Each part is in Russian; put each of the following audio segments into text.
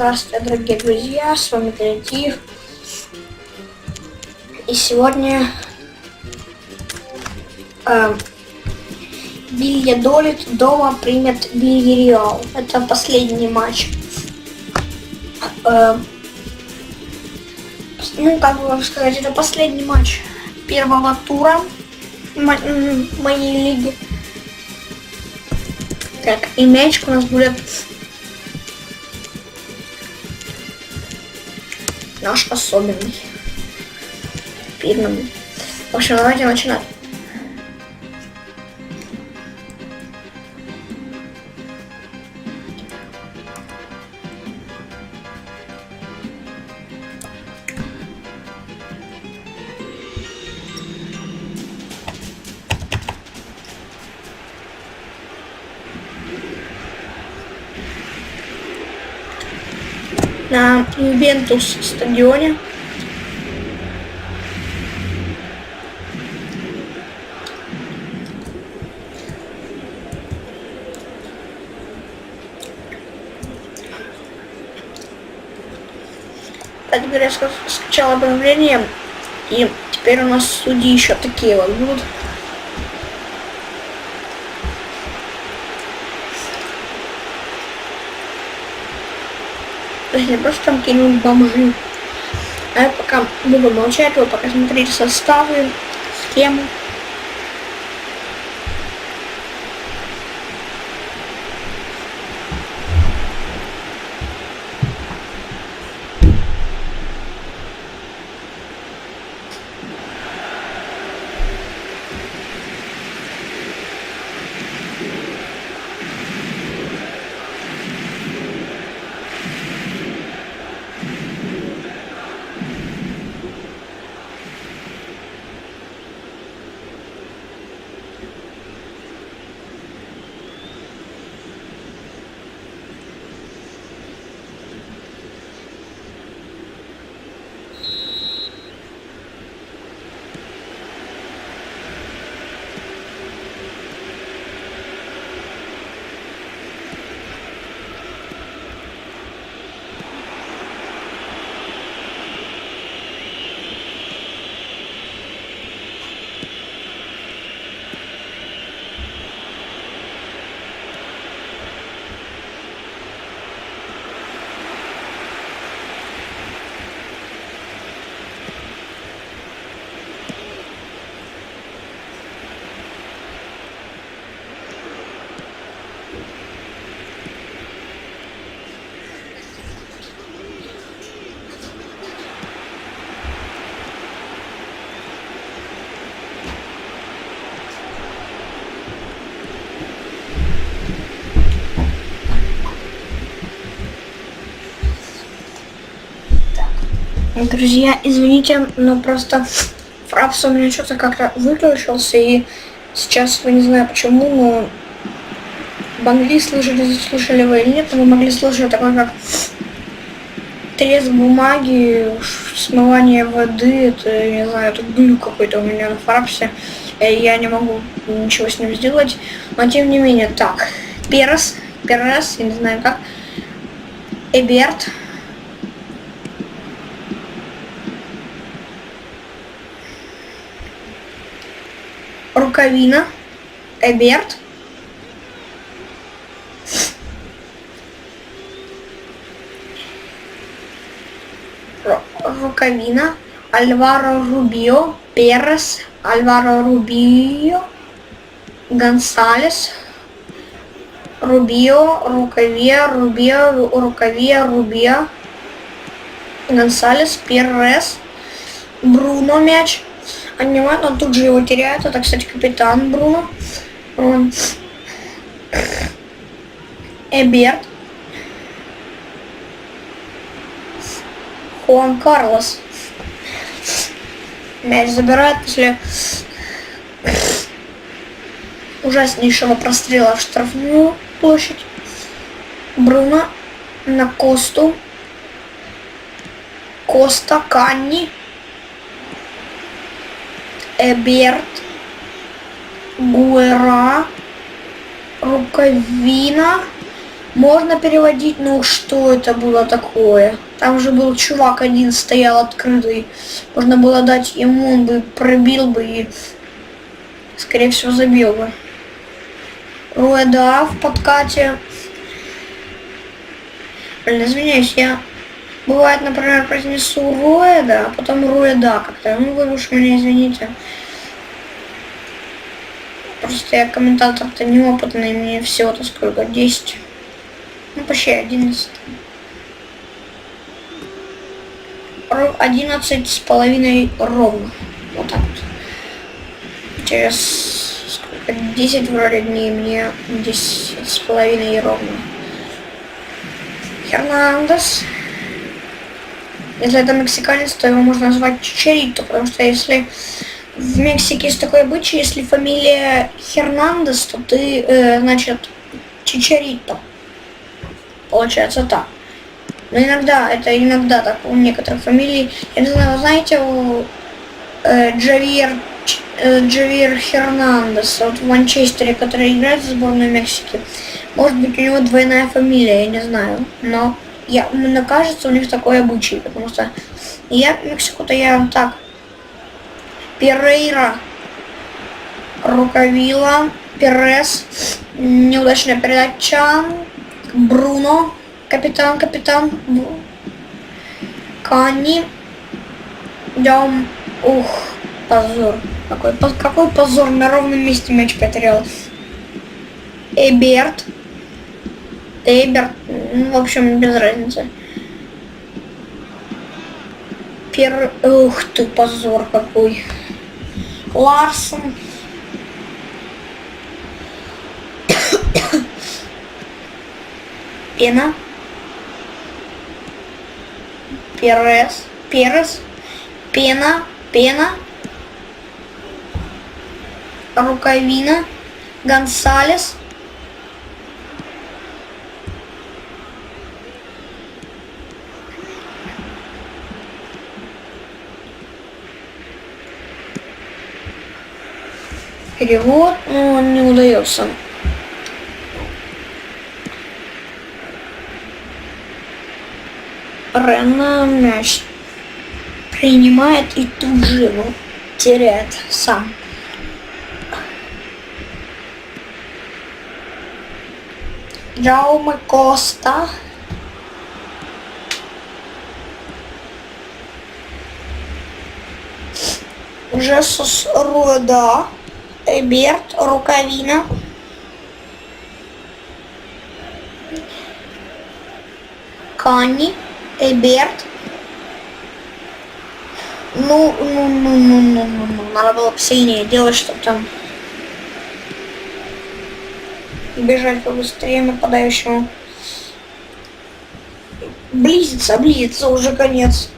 Здравствуйте, дорогие друзья, с вами Креатив. И сегодня э, Долит дома примет Вильяреал. Это последний матч. Э, ну, как бы вам сказать, это последний матч первого тура моей лиги. Так, и мяч у нас будет наш особенный. Пирным. В общем, давайте начинать. Ювентус стадионе. Теперь я скачал обновление, и теперь у нас судьи еще такие вот будут. Я просто там кинул бомжи. А я пока буду молчать, вы пока смотрите составы, схему. Друзья, извините, но просто фрапс у меня что-то как-то выключился, и сейчас вы не знаю почему, но могли слышали, слышали вы или нет, но вы могли слышать такое, как треск бумаги, смывание воды, это, не знаю, это глюк какой-то у меня на фрапсе, и я не могу ничего с ним сделать, но тем не менее, так, Перес, Перес, я не знаю как, Эберт, Рукавина. Эберт. Рукавина. Альваро Рубио. Перес. Альваро Рубио. Гонсалес. Рубио. Рукавия. Рубио. Рукавия. Рубио. Гонсалес. Перес. Бруно мяч понимает, он тут же его теряет. Это, кстати, капитан Бруно. Он... Эберт. Хуан Карлос. Мяч забирает после ужаснейшего прострела в штрафную площадь. Бруно на Косту. Коста Канни. Эберт, Гуэра, Рукавина, Можно переводить, ну что это было такое? Там же был чувак один стоял открытый. Можно было дать ему, он бы пробил бы и, скорее всего, забил бы. Руэда в подкате. Блин, извиняюсь, я бывает, например, произнесу Руэда, а потом Руэда как-то. Ну вы уж меня извините. Просто я комментатор-то неопытный, мне всего-то сколько, 10. Ну, почти 11. 11 с половиной ровно. Вот так вот. Через сколько, 10 вроде дней мне 10 с половиной ровно. Хернандес. Если это мексиканец, то его можно назвать Чичерито, потому что если в Мексике есть такой обычай, если фамилия Хернандес, то ты, э, значит, Чичерито. Получается так. Но иногда, это иногда так у некоторых фамилий. Я не знаю, знаете, у э, Джавир, э, Джавир Хернандес, вот в Манчестере, который играет в сборную Мексики, может быть у него двойная фамилия, я не знаю. Но я, мне кажется, у них такой обычай, потому что я в Мексику-то я так. Перейра, Рукавила, Перес, неудачная передача, Бруно, капитан, капитан, Кани, Дем, ух, позор. Какой, какой позор, на ровном месте мяч потерял. Эберт, Эйберт, ну, в общем, без разницы. Пер... Ух ты, позор какой. Ларсон. Пена. Перес. Перес. Пена. Пена. Рукавина. Гонсалес. Перевод, но он не удается. Рена мяч принимает и тут же его теряет сам. Джауме Коста. Жесус Руэда. Эберт, Рукавина. Канни, Эберт. Ну, ну, ну, ну, ну, ну, ну. Надо было посильнее делать, чтобы там бежать побыстрее нападающему. Близится, близится уже конец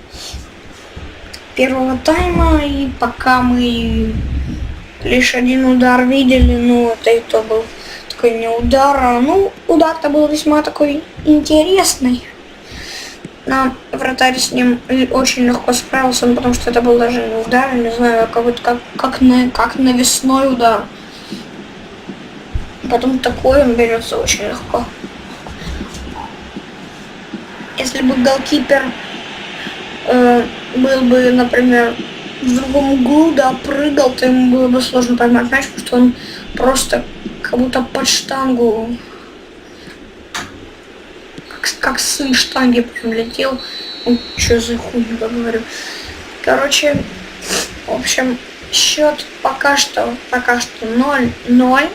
первого тайма, и пока мы лишь один удар видели, но это и то был такой не удар, а, ну, удар-то был весьма такой интересный. Нам вратарь с ним очень легко справился, ну, потому что это был даже не удар, не знаю, как, как, как, на, как навесной удар. Потом такой он берется очень легко. Если бы голкипер э, был бы, например, в другом углу, да, прыгал, то ему было бы сложно поймать мяч, потому что он просто как будто под штангу, как, как с штанги прям летел. Ну, что за хуйню говорю. Короче, в общем, счет пока что, пока что 0-0.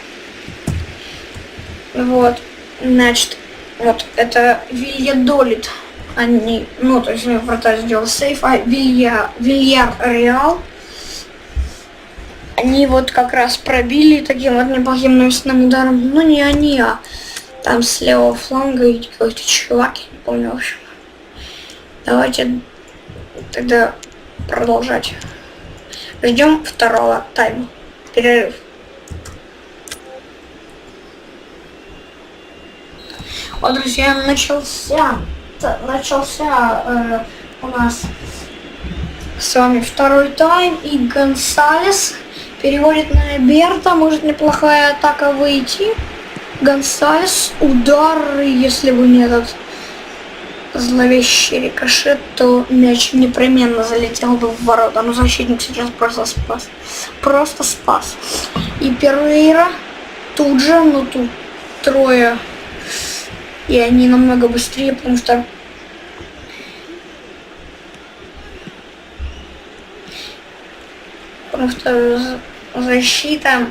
Вот, значит, вот это Вильядолит они, ну, то есть вратарь сделал сейф, а Вилья, Вильяр Реал, они вот как раз пробили таким вот неплохим навесным ударом, ну не они, а там с левого фланга и какой-то чувак, я не помню, в общем. Давайте тогда продолжать. Ждем второго тайма. Перерыв. Вот, друзья, начался начался э, у нас с вами второй тайм. И Гонсалес переводит на Берта. Может неплохая атака выйти. Гонсалес, удар, если бы не этот зловещий рикошет, то мяч непременно залетел бы в ворота. Но защитник сейчас просто спас. Просто спас. И Перейра тут же, ну тут трое. И они намного быстрее, потому что потому что защита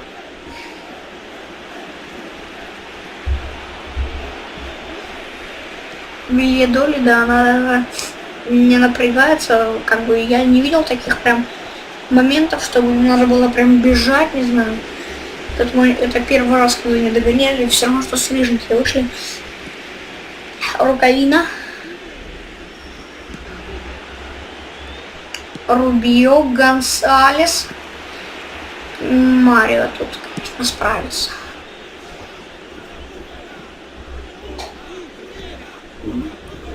доли, да, она не напрягается, как бы я не видел таких прям моментов, чтобы надо было прям бежать, не знаю. Это, мой, это первый раз, когда не догоняли, все равно, что свеженькие вышли. Рукавина. Рубио, Гонсалес. Марио тут, конечно, справится.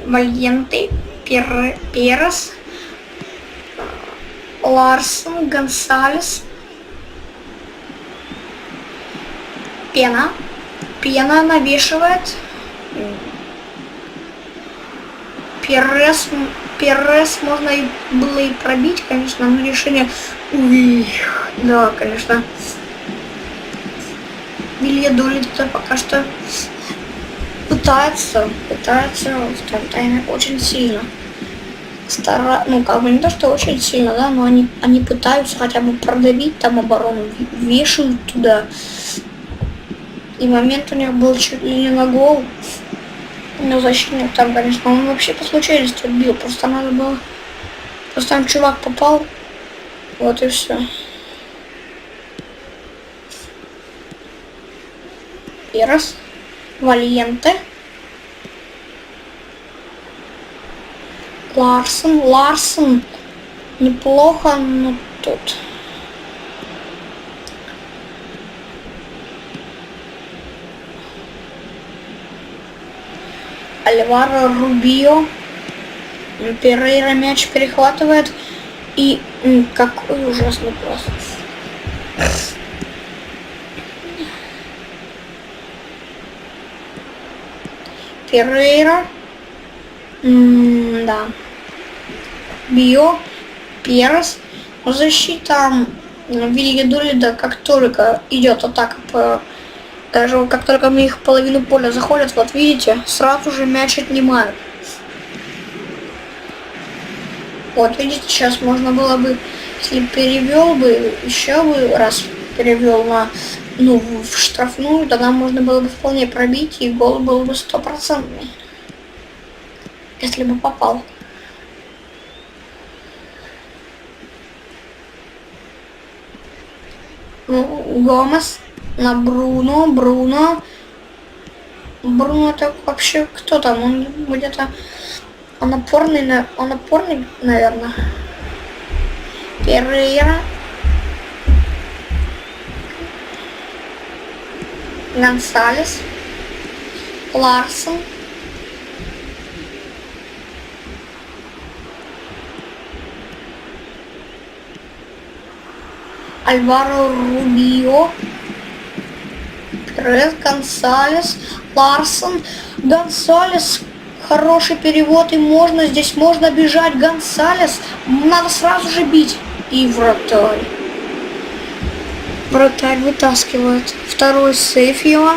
Вальенты, Пер, Перес, Ларсон, Гонсалес, Пена. Пена навешивает. Перес, Перес можно и было и пробить, конечно, но решение... Уй, да, конечно. Вильядолит это пока что пытается, пытается в том тайме очень сильно. Стара... Ну, как бы не то, что очень сильно, да, но они, они пытаются хотя бы продавить там оборону, вешают туда. И момент у них был чуть ли не на гол. Но защитник там, конечно, он вообще по случайности отбил. Просто надо было... Просто там чувак попал. Вот и все. Раз. Вальенте. Ларсон, Ларсон. Неплохо, но тут. Альваро Рубио. Перейра мяч перехватывает. И какой ужасный пас. Перейра. да. Био. Перес. Защита Вильядолида, как только идет атака по... Даже как только мы их половину поля заходят, вот видите, сразу же мяч отнимают. Вот видите, сейчас можно было бы, если перевел бы, еще бы раз перевел на ну, в штрафную, тогда можно было бы вполне пробить, и гол был бы стопроцентный. Если бы попал. Ну, Гомес на Бруно, Бруно. Бруно это вообще кто там? Он где-то... Он опорный, он опорный, наверное. Перейра. Гонсалес, Ларсон, Альваро Рубио, Перес Гонсалес, Ларсон, Гонсалес, хороший перевод, и можно, здесь можно бежать, Гонсалес, надо сразу же бить, и вратарь. Вратарь вытаскивает второй сейф его.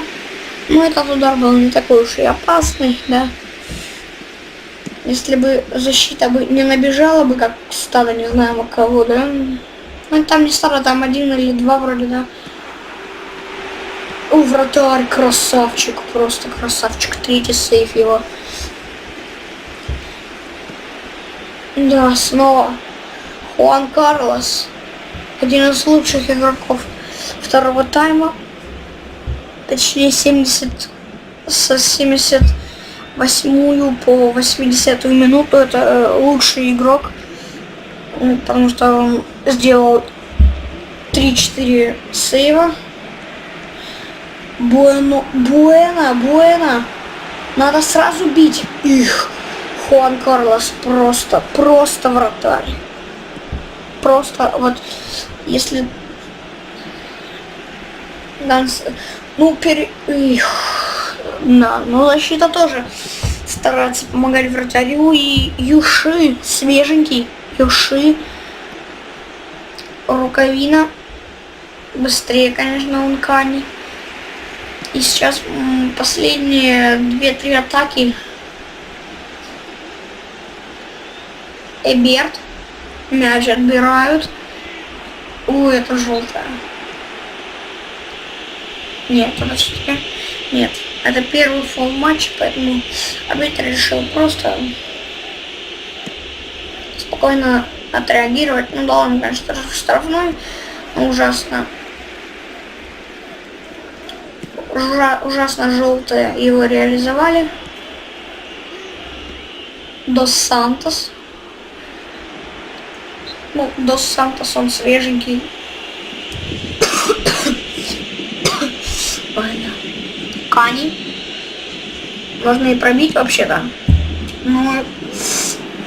Ну, этот удар был не такой уж и опасный, да. Если бы защита бы не набежала бы, как стадо, не знаю кого, да. Ну, там не стало, там один или два вроде, да. О, вратарь, красавчик, просто красавчик. Третий сейф его. Да, снова Хуан Карлос. Один из лучших игроков второго тайма. Точнее 70 со 78 по 80 минуту это э, лучший игрок. Потому что он сделал 3-4 сейва. Буэно, Буэна, Буэна. Надо сразу бить их. Хуан Карлос просто, просто вратарь. Просто вот, если Ну, пере... Их. Да, но защита тоже старается помогать вратарю. И Юши, свеженький, Юши, Рукавина. Быстрее, конечно, он Кани. И сейчас последние 2-3 атаки. Эберт. Мяч отбирают. Ой, это желтая. Нет, подождите. Нет. Это первый фол матча, поэтому арбитр решил просто спокойно отреагировать. Ну да, он, конечно, штрафной, но ужасно. Ужа ужасно желтые его реализовали. Дос Сантос. Ну, Дос Сантос, он свеженький. Кани. Можно и пробить вообще-то. Но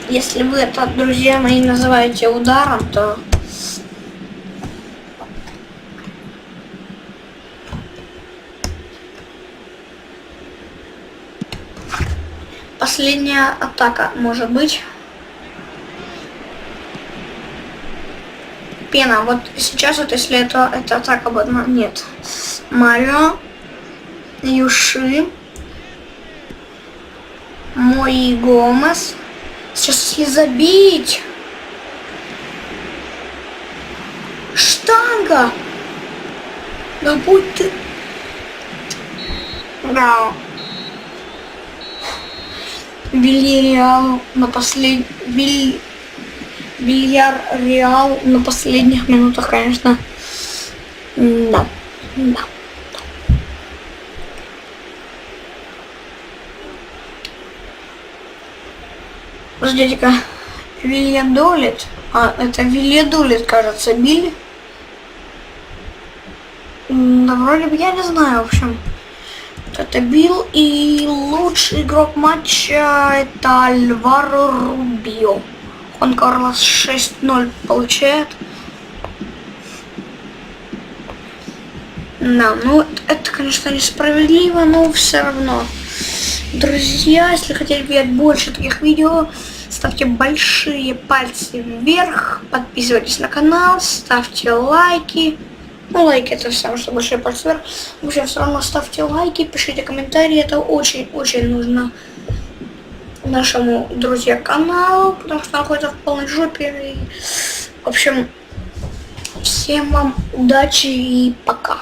если вы это, друзья мои, называете ударом, то... Последняя атака может быть. Пена, вот сейчас вот если это, это атака бы одна, нет. Марио, Юши, Мои Гомес. Сейчас если забить. Штанга! Да будь ты... Да. Вильяреал на послед... Биль... Бильяр Реал на последних минутах, конечно. Да. Да. Подождите-ка. Вильядолит. А, это Вильядолит, кажется, Билли. Да вроде бы я не знаю, в общем. Это Билл и лучший игрок матча это Альваро Рубио. Он Карлос 6-0 получает. Да, ну это, конечно, несправедливо, но все равно. Друзья, если хотели видеть больше таких видео, ставьте большие пальцы вверх, подписывайтесь на канал, ставьте лайки. Ну, лайки это все, что большой вверх. В общем, все равно ставьте лайки, пишите комментарии, это очень-очень нужно нашему друзья каналу, потому что находится в полной жопе. И, в общем, всем вам удачи и пока.